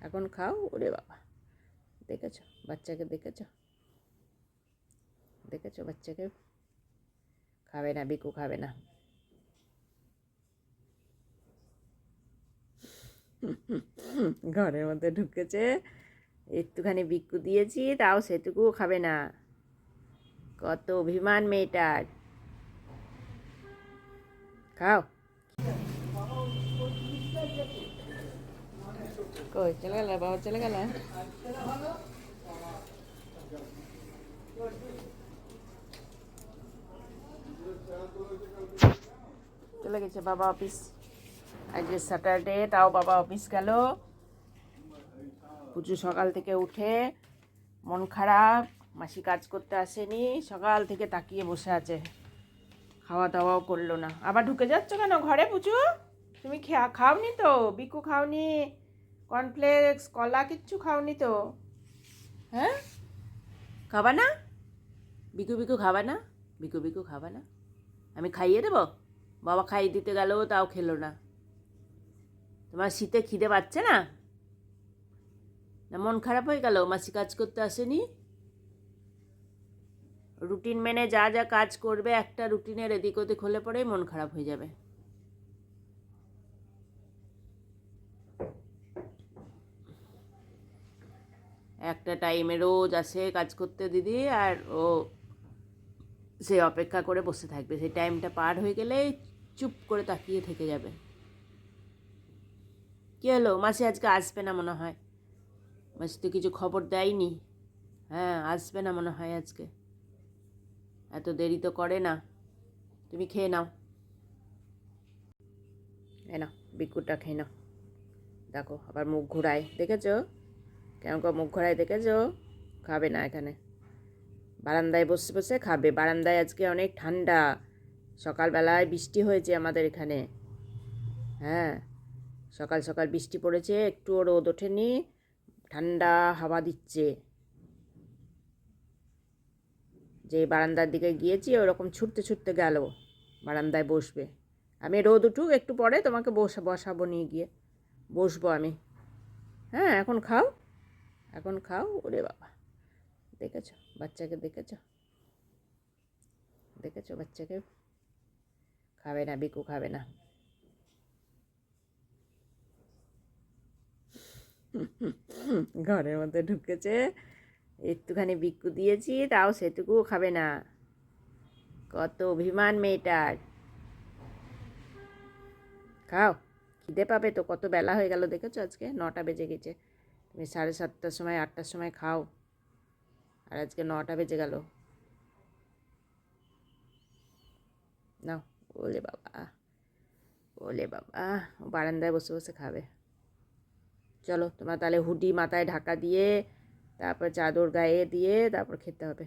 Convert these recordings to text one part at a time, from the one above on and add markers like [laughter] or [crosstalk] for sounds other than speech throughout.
এখন খাও, ওরে বাবা। দেখেছ? বাচ্চাকে দেখেছ? দেখেছ? বাচ্চাকে? খাবে না বিকু খাবে না। ঘরের মধ্যে ঢুকেছে। একটুখানি বিক্কু দিয়েছি, তাও সেটুকুও খাবে না। কত অভিমান মেয়েটার। খাও। কই চলে গেল বাবা চলে গেল চলে গেছে বাবা অফিস আজকে স্যাটারডে তাও বাবা অফিস গেল। পুজো সকাল থেকে উঠে মন খারাপ, মাসি কাজ করতে আসেনি, সকাল থেকে তাকিয়ে বসে আছে। খাওয়া দাওয়াও করল না। আবার ঢুকে যাচ্ছ কেন ঘরে পুজো? তুমি খাওনি তো? বিকু খাওনি? কর্নফ্লেক্স কলা কিচ্ছু খাওনি তো। হ্যাঁ? খাবা না? বিকু বিকু খাবা না? বিকু বিকু খাবা না? আমি খাইয়ে দেবো? বাবা খাইয়ে দিতে গেলেও তাও খেলো না। তোমার শীতে খিদে পাচ্ছে না? না, মন খারাপ হয়ে গেল? মাসি কাজ করতে আসেনি? রুটিন মেনে যা যা কাজ করবে, একটা রুটিনের এদিক ওদিক হলে পরেই মন খারাপ হয়ে যাবে। একটা টাইমে রোজ আসে কাজ করতে দিদি আর ও সে অপেক্ষা করে বসে থাকবে। সেই টাইমটা পার হয়ে গেলে চুপ করে তাকিয়ে থেকে যাবে। কী হলো? মাসি আজকে আসবে না মনে হয়? মাসি তো কিছু খবর দেয়নি। হ্যাঁ আসবে না মনে হয় আজকে। এত দেরি তো করে না। তুমি খেয়ে নাও। এ নাও বিকুটটা খেয়ে নাও। দেখো, আবার মুখ ঘুরায়। দেখেছ? করে মুখ ঘোরায় দেখেছ? খাবে না এখানে। বারান্দায় বসে বসে খাবে। বারান্দায় আজকে অনেক ঠান্ডা। সকালবেলায় বৃষ্টি হয়েছে আমাদের এখানে। হ্যাঁ সকাল সকাল বৃষ্টি পড়েছে, একটুও রোদ ওঠেনি। ঠান্ডা হাওয়া দিচ্ছে। যে বারান্দার দিকে গিয়েছি, ওরকম ছুটতে ছুটতে গেল। বারান্দায় বসবে। আমি রোদ উঠুক, একটু পরে তোমাকে বসা বসাবো নিয়ে গিয়ে। বসবো আমি। হ্যাঁ এখন খাও। এখন খাও, ওরে বাবা। দেখেছ? বাচ্চাকে দেখেছ? দেখেছ? বাচ্চাকে? খাবে না বিকু খাবে না। ঘরের মধ্যে ঢুকেছে। একটুখানি বিক্কু দিয়েছি, তাও সেটুকুও খাবে না। কত অভিমান মেয়েটার। খাও, খিদে পাবে তো, কত বেলা হয়ে গেল, দেখেছ আজকে? নটা বেজে গেছে। সাড়ে সাতটার সময়, আটটার সময় খাও। আর আজকে নটা বেজে গেল। নাও, ওলে বাবা ওলে বাবা, ও বারান্দায় বসে বসে খাবে। চলো, তোমার তাহলে হুডি মাথায় ঢাকা দিয়ে, তারপর চাদর গায়ে দিয়ে, তারপর খেতে হবে।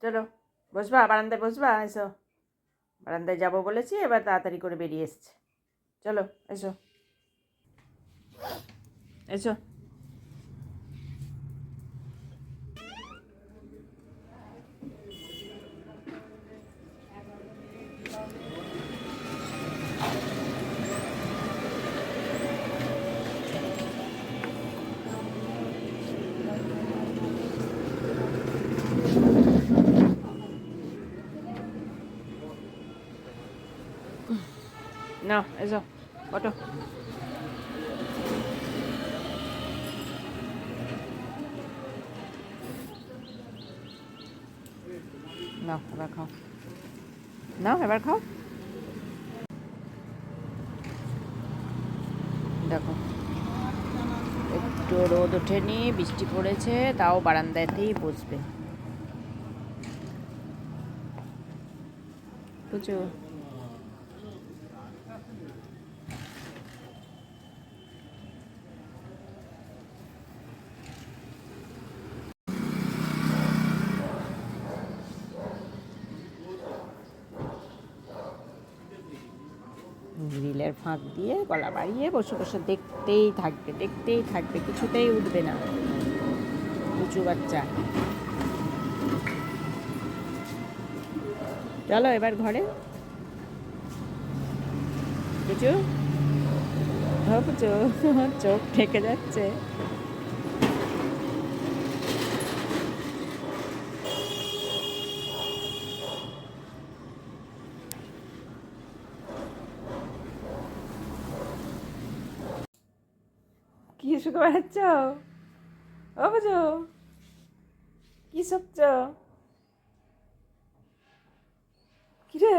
চলো, বসবা, বারান্দায় বসবা, এসো। বারান্দায় যাব বলেছি, এবার তাড়াতাড়ি করে বেরিয়ে এসছে। চলো, এসো। এসো নাও এসো ওটো নাও এবার খাও। নাও, এবার খাও। দেখো, একটু রোদ ওঠেনি, বৃষ্টি পড়েছে, তাও বারান্দাতেই বসবে। বুঝো গ্রিলের ফাঁক দিয়ে গলা বাড়িয়ে বসে বসে দেখতেই থাকবে দেখতেই থাকবে, কিছুতেই উঠবে না। উঁচু বাচ্চা। চলো এবার ঘরে। কিছু চোখ ঠেকে যাচ্ছে। কি শুকে বেড়াচ্ছ ও বুঝো কি সবচ কিরে?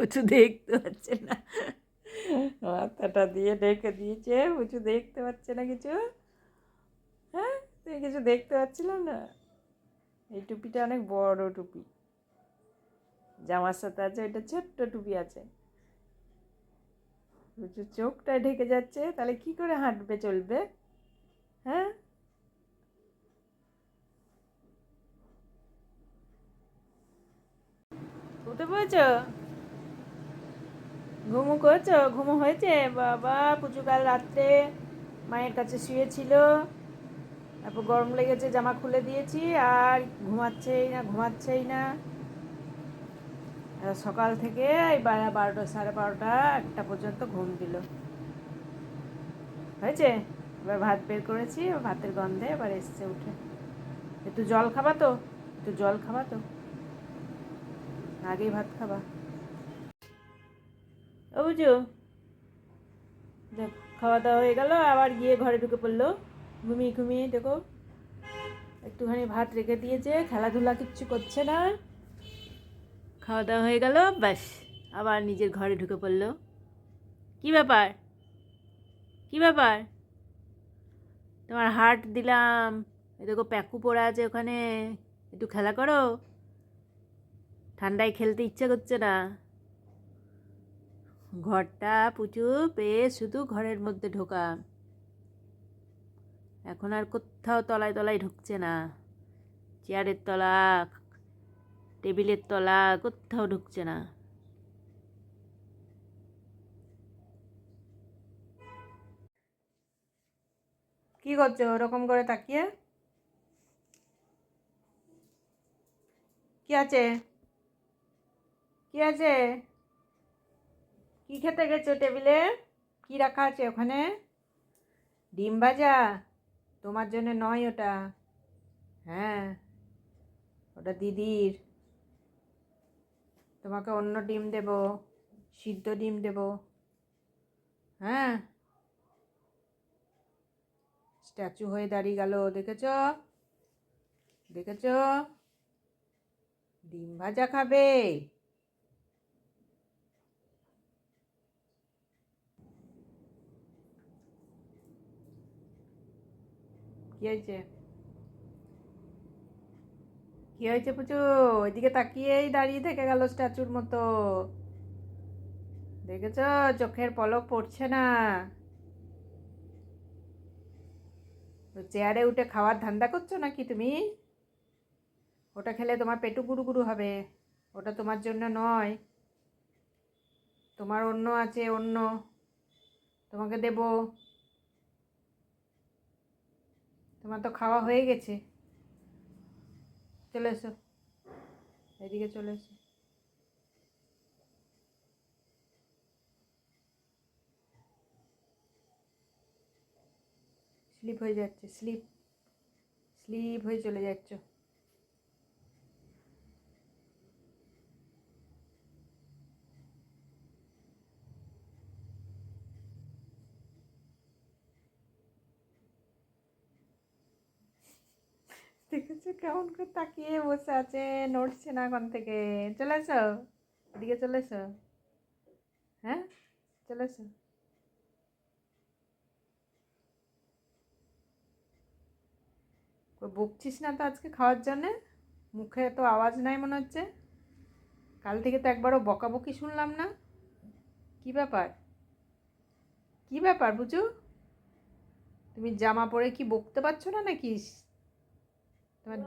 উঁচু দেখতে পাচ্ছে না। মাথাটা দিয়ে ঢেকে দিয়েছে উঁচু দেখতে পাচ্ছে না কিছু। হ্যাঁ তুমি কিছু দেখতে পাচ্ছিলাম না? এই টুপিটা অনেক বড় টুপি। জামার সাথে আছে এটা ছোট্ট টুপি আছে। চোখটা ঢেকে যাচ্ছে, তাহলে কি করে হাঁটবে, চলবে? হ্যাঁ? উঠে পড়েছো? ঘুমু করছ? ঘুমু হয়েছে? বাবা পুচু কাল রাত্রে মায়ের কাছে শুয়েছিল। তারপর গরম লেগেছে, জামা খুলে দিয়েছি, আর ঘুমাচ্ছেই না ঘুমাচ্ছেই না। সকাল থেকে এই বারোটা, সাড়ে বারোটা, একটা পর্যন্ত ঘুম দিল। হয়েছে? এবার ভাত বের করেছি ভাতের গন্ধে এবার এসছে উঠে। একটু জল খাবা তো? একটু জল খাবা তো? আগেই ভাত খাবা। ও বুঝো, দেখ খাওয়া দাওয়া হয়ে গেল, আবার গিয়ে ঘরে ঢুকে পড়ল। ঘুমিয়ে ঘুমিয়ে দেখো, একটুখানি ভাত রেখে দিয়েছে, খেলাধুলা কিচ্ছু করছে না। খাওয়া দাওয়া হয়ে গেল, ব্যাস। আবার নিজের ঘরে ঢুকে পড়ল। কি ব্যাপার? কি ব্যাপার? তোমার হার্ট দিলাম দেখো প্যাকু পড়ে আছে ওখানে, একটু খেলা করো। ঠান্ডায় খেলতে ইচ্ছে করছে না। ঘরটা, পুচু, পেয়ে শুধু ঘরের মধ্যে ঢোকা এখন আর কোথাও তলায় তলায় ঢুকছে না। চেয়ারের তলা টেবিলের তলা কোথাও ঢুকছে না। কি করছ? ওরকম করে তাকিয়ে? কি আছে? কি আছে? কি খেতে গেছো টেবিলে? কি রাখা আছে ওখানে? ডিম ভাজা? তোমার জন্য নয় ওটা। হ্যাঁ ওটা দিদির। তোমাকে অন্য ডিম দেব, সিদ্ধ ডিম দেব। হ্যাঁ? স্ট্যাচু হয়ে দাঁড়িয়ে গেল, দেখেছ? দেখেছ? ডিম ভাজা খাবে। কি হয়েছে? কি হয়েছে পুচু? ওইদিকে তাকিয়েই দাঁড়িয়ে থেকে গেল স্ট্যাচুর মতো। দেখেছ? চোখের পলক পড়ছে না। তো চেয়ারে উঠে খাওয়ার ধান্দা করছ নাকি তুমি? ওটা খেলে তোমার পেটু গুরু গুরু হবে। ওটা তোমার জন্য নয়। তোমার অন্য আছে, অন্য। তোমাকে দেব। তোমার তো খাওয়া হয়ে গেছে। চলে এসো। এদিকে চলে এসো। স্লিপ হয়ে যাচ্ছে স্লিপ। স্লিপ হয়ে চলে যাচ্ছ। দেখেছ কেমন করে তাকিয়ে বসে আছে? নড়ছে না ওখান থেকে। চলে এসো। এদিকে চলে এসো। হ্যাঁ? চলে এসো। বকছিস না তো আজকে খাওয়ার জন্যে? মুখে তো আওয়াজ নাই মনে হচ্ছে। কাল থেকে তো একবারও বকাবকি শুনলাম না। কি ব্যাপার? কি ব্যাপার বুঝু? তুমি জামা পরে কি বকতে পারছ না নাকি? তোমার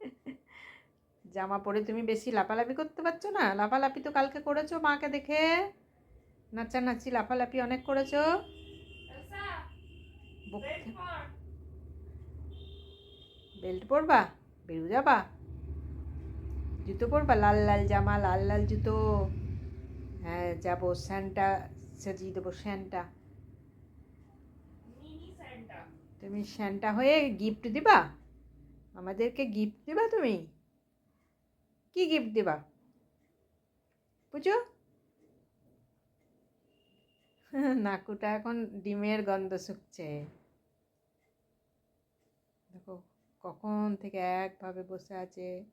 [laughs] জামা পরে তুমি বেশি লাপালাপি করতে পারছ না? লাপালাপি তো কালকে করেছ মাকে দেখে। নাচানাচি লাফালাফি অনেক করেছ। বেল্ট পরবা? বেরু যাবা? জুতো পরবা? লাল লাল জামা লাল লাল জুতো। হ্যাঁ যাব স্যান্টা সাজিয়ে দেবো স্যান্টা। তুমি স্যান্টা হয়ে গিফট দিবা? আমাদেরকে গিফট দিবা তুমি? কি গিফট দিবা? বুঝো? [laughs] নাকুটা এখন ডিমের গন্ধ শুকছে। দেখো, কখন থেকে একভাবে বসে আছে।